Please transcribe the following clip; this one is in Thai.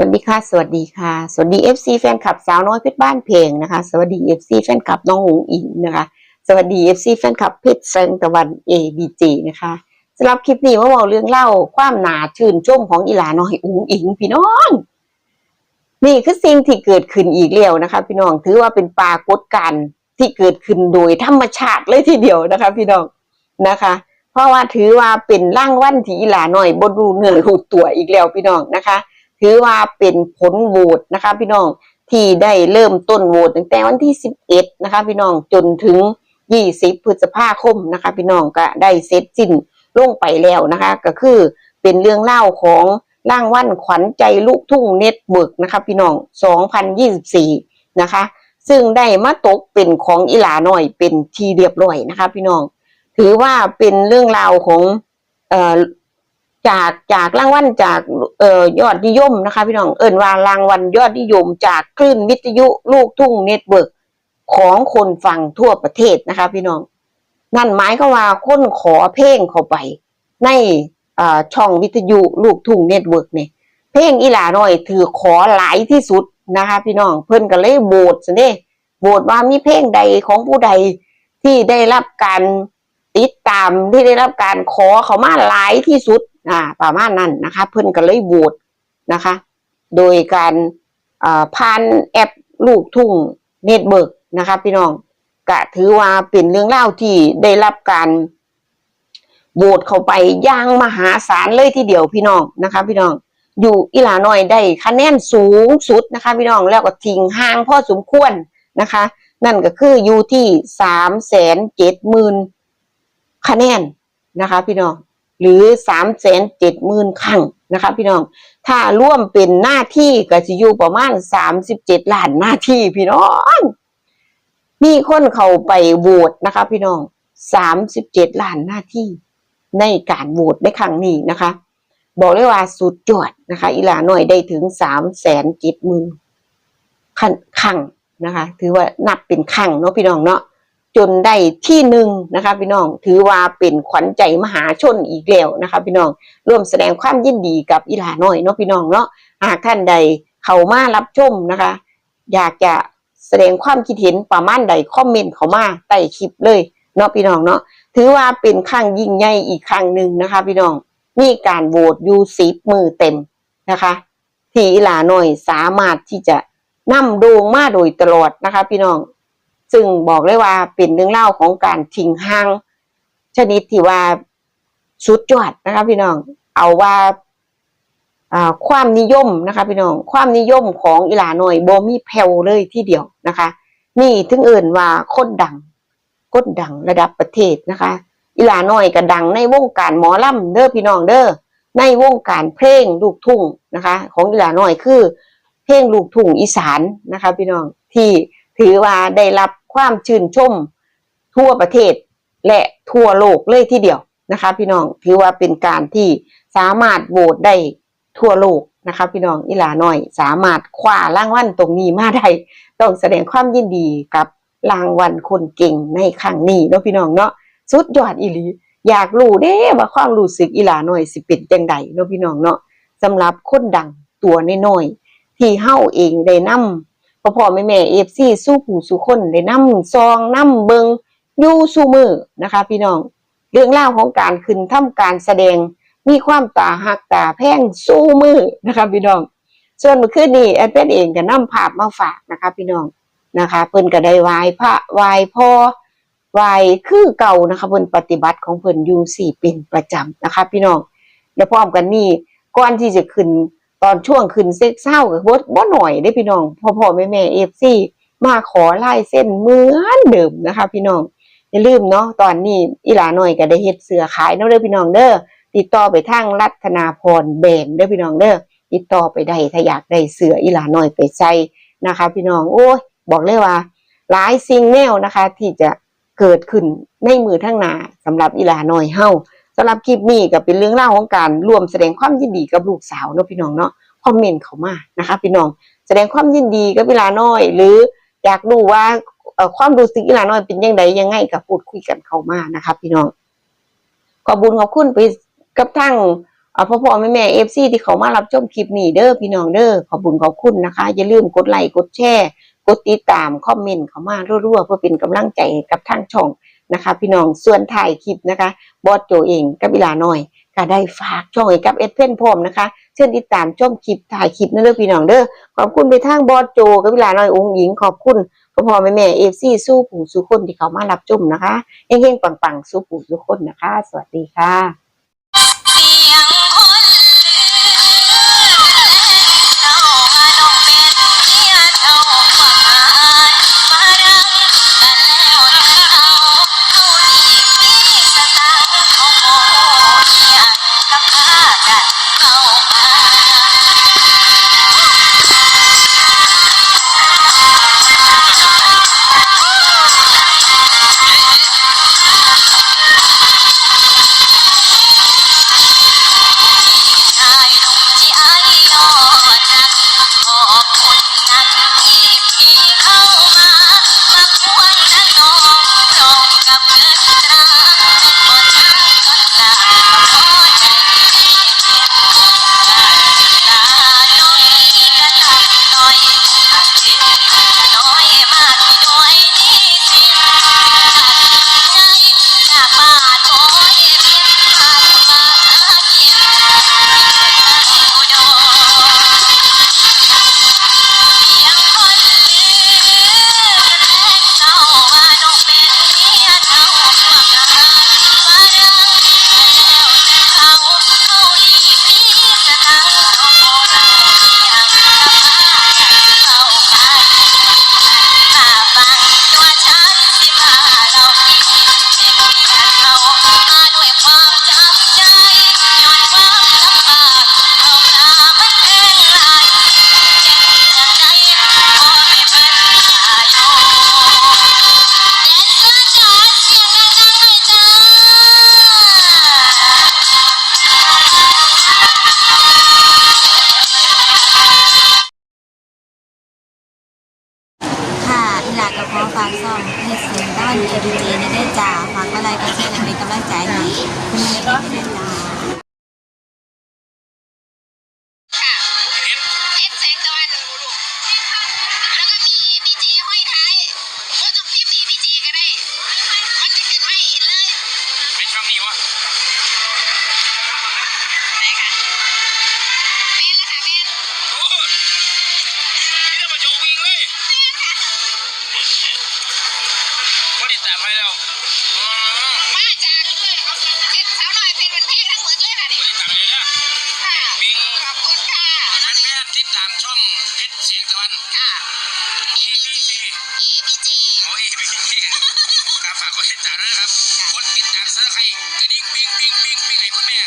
วัสดีค่ะ สวัสดีค่ะ สวัสดี FC แฟนคลับสาวน้อยเพชรบ้านเพลงนะคะ สวัสดี FC แฟนคลับน้องหงอิงนะคะ สวัสดี FC แฟนคลับเพชรแสงตะวัน ABG นะคะสำหรับคลิปนี้ว่าเราเรื่องเล่าความหนาชื่นชมของอีหลาน้อยอุงอิงพี่น้อง นี่คือสิ่งที่เกิดขึ้นอีกแล้วนะคะ พี่น้องถือว่าเป็นปรากฏการณ์ที่เกิดขึ้นโดยธรรมชาติเลยทีเดียวนะคะ พี่น้องนะคะ เพราะว่าถือว่าเป็นร่างวันที่อีหลาน้อยบนรูเนื้อรูตัวอีกแล้วพี่น้องนะคะ ถือว่าเป็นผลโหวตนะคะพี่น้องที่ได้เริ่มต้นโหวตตั้งแต่วันที่ 11 นะคะพี่น้องจนถึง 20 พฤษภาคมนะคะพี่น้องก็ได้เสร็จสิ้นลงไปแล้วนะคะ ก็คือเป็นเรื่องเล่าของร่างวันขวัญใจลูกทุ่งเน็ตเบิร์กนะคะพี่น้อง 2024 นะคะ ซึ่งได้มาตกเป็นของอีหลาหน่อยเป็นทีเรียบร้อยนะคะพี่น้อง ถือว่าเป็นเรื่องราวของเอ่อ จากจากรางวัลจากเอ่อยอดนิยมนะคะ พี่น้องเอิ่นว่ารางวัลยอดนิยม จากคลื่นวิทยุลูกทุ่งเน็ตเวิร์กของคนฟังทั่วประเทศนะคะ พี่น้อง นั่นหมายก็ว่าคนขอเพลงเข้าไป ในช่องวิทยุลูกทุ่งเน็ตเวิร์กเนี่ยเพลงอีหลาน้อยถือขอหลายที่สุดนะคะ พี่น้องเพิ่นก็เลยโหวตซะเด้โหวตว่ามีเพลงใดของผู้ใดที่ได้รับการติดตามที่ได้รับการขอเขามาหลายที่สุด อ่าประมาณนั้นนะคะ เพิ่นก็เลยโหวตนะคะ โดยการอ่าผ่านแอปลูกทุ่งเน็ตเบิร์กนะคะพี่น้องก็ถือว่าเป็นเรื่องเล่าที่ได้รับการโหวตเข้าไปย่างมหาศาลเลยทีเดียวพี่น้องนะคะ พี่น้องอยู่อีลาน้อยได้คะแนนสูงสุดนะคะ พี่น้องแล้วก็ทิ้งห่างพ่อสมควรนะคะ นั่นก็คืออยู่ที่สามแสนเจ็ดหมื่นคะแนนนะคะ พี่น้อง หรือสามแสนเจ็ดหมื่นครั้งนะคะพี่น้อง ถ้าร่วมเป็นหน้าที่ก็จะอยู่ประมาณสามสิบเจ็ดล้านหน้าที่พี่น้อง มีคนเขาไปโหวตนะคะ พี่น้องสามสิบเจ็ดล้านหน้าที่ในการโหวตในครั้งนี้นะคะ บอกเลยว่าสุดยอดนะคะ อีหลาหน่อยได้ถึงสามแสนเจ็ดหมื่นครั้งนะคะ ถือว่านับเป็นครั้งเนาะพี่น้องเนาะ จนได้ที่หนึ่งนะคะพี่น้องถือว่าเป็นขวัญใจมหาชนอีกแล้วนะคะพี่น้องร่วมแสดงความยินดีกับอีหลาน้อยเนาะพี่น้องเนาะหากท่านใดเข้ามารับชมนะคะ อยากจะแสดงความคิดเห็นประมาณใดคอมเมนต์เข้ามาใต้คลิปเลยเนาะพี่น้องเนาะถือว่าเป็นครั้งยิ่งใหญ่อีกครั้งหนึ่งนะคะ พี่น้องมีการโหวตอยู่สิบมือเต็มนะคะที่อีหลาน้อยสามารถที่จะนำโด่งมาโดยตลอดนะคะ พี่น้อง ซึ่งบอกเลยว่าเป็นเรื่องเล่าของการทิ้งห่าง ชนิดที่ว่าสุดยอดนะคะพี่น้อง เอาว่าความนิยมนะคะพี่น้อง ความนิยมของอีหลาหน่อยโบมีแผ่วเลยที่เดียวนะคะ นี่ถึงเอื่นว่าคนดังคนดังระดับประเทศนะคะอีหลาหน่อยก็ดังในวงการหมอลำเด้อพี่น้องเด้อในวงการเพลงลูกทุ่งนะคะ ของอีหลาหน่อยคือ เพลงลูกทุ่งอีสานนะคะ พี่น้องที่ถือว่าได้รับ ความชื่นชม ทั่วประเทศ และทั่วโลกเลยทีเดียวนะคะ พี่น้องถือว่าเป็นการที่สามารถโหวตได้ทั่วโลกนะคะพี่น้องอีหลาน้อยสามารถคว้ารางวัลตรงนี้มาได้ต้องแสดงความยินดีกับรางวัลคนเก่งในครั้งนี้เนาะพี่น้องเนาะสุดยอดอีหลีอยากรู้เด้ว่าความรู้สึกอีหลาน้อยสิเป็นจังใดเนาะพี่น้องเนาะสำหรับคนดังตัวน้อยๆที่เฮาเองได้นำ พ่อพ่อแม่แม่เอฟซีสู้ผู้สู้คนได้นำซองนำเบิงอยู่สู้มือนะคะ พี่น้อง เรื่องเล่าวของการขึ้นทำการแสดงมีความตาหักตาแพ่งสู้มือนะคะพี่น้อง ส่วนเมื่อคืนนี้แอดเป็นเองก็นำภาพมาฝากนะคะ พี่น้องนะคะเพิ่นก็ได้ไหว้พระไหว้พ่อไหว้คือเก่านะคะเพิ่นปฏิบัติของเพิ่นอยู่สี่เป็นประจำนะคะ พี่น้องแล้วพร้อมกันนี่ก่อนที่จะขึ้น ตอนช่วงขึ้นเซ็กเศร้ากับบ่บ่หน่อยได้พี่น้องพ่อพ่อแม่แม่เอฟซีมาขอไลายเส้นเหมือนเดิมนะคะ พี่น้องอย่าลืมเนาะตอนนี้อีหลาหน่อยก็ได้เฮ็ดเสือขายเนาะเด้อพี่น้องเด้อติดต่อไปทางรัตนาพรแบรนด์เด้อพี่น้องเด้อติดต่อไปได้ถ้าอยากได้เสืออีหลาหน่อยไปใส่นะคะ พี่น้องโอ้ยบอกเลยว่าหลายสิ่งแนวนะคะ ที่จะเกิดขึ้นในมือทั้งหนาสำหรับอีหลาหน่อยเฮาำหรับคลิปนี้ก็เป็นเรื่องเล่าของการรวมแสดงความยินดีกับลูกสาวเนาะพี่น้องเนาะคอมเมนต์เขามานะคะ พี่น้องแสดงความยินดีกับเวลาน้อย หรืออยากรู้ว่าความรู้สึกเวลาน้อยเป็นยังไงยังไงกับพูดคุยกันเขามานะคะ พี่น้องขอบุญขอบคุณไปกับทั้งพ่อพ่อแม่แม่เอฟซีที่เขามารับชมคลิปนี้เด้อพี่น้องเด้อขอบุญขอบคุณนะคะ อย่าลืมกดไลค์กดแชร์กดติดตามคอมเมนต์เขามารัวๆเพื่อเป็นกำลังใจกับทั้งช่อง นะคะ พี่น้องส่วนถ่ายคลิปนะคะ บอสโจเองกับเวลาหน่อย ก็ได้ฝากช่องไอ้กับเอสเพนพรมนะคะ เช่นติดตามชมคลิปถ่ายคลิปนั่นเด้อพี่น้องเด้อขอบคุณไปทางบอสโจกับเวลาหน่อยองค์หญิงขอบคุณพ่อพอแม่แม่เอฟซีสู้ผู้สู้คนที่เขามารับจุ่มนะคะเฮงเฮงปังปังสู้ผู้สู้คนนะคะ สวัสดีค่ะ ติดตามช่องเพชรเสียงตะวันค่ะ ABC เอพีโอ้ย ABC ครับฝากกดติดตามด้วยนะครับกดติดตามสำหใครกระดิ่งปิ้งปิ้งปิ้งปิ้งไหนคุณแม่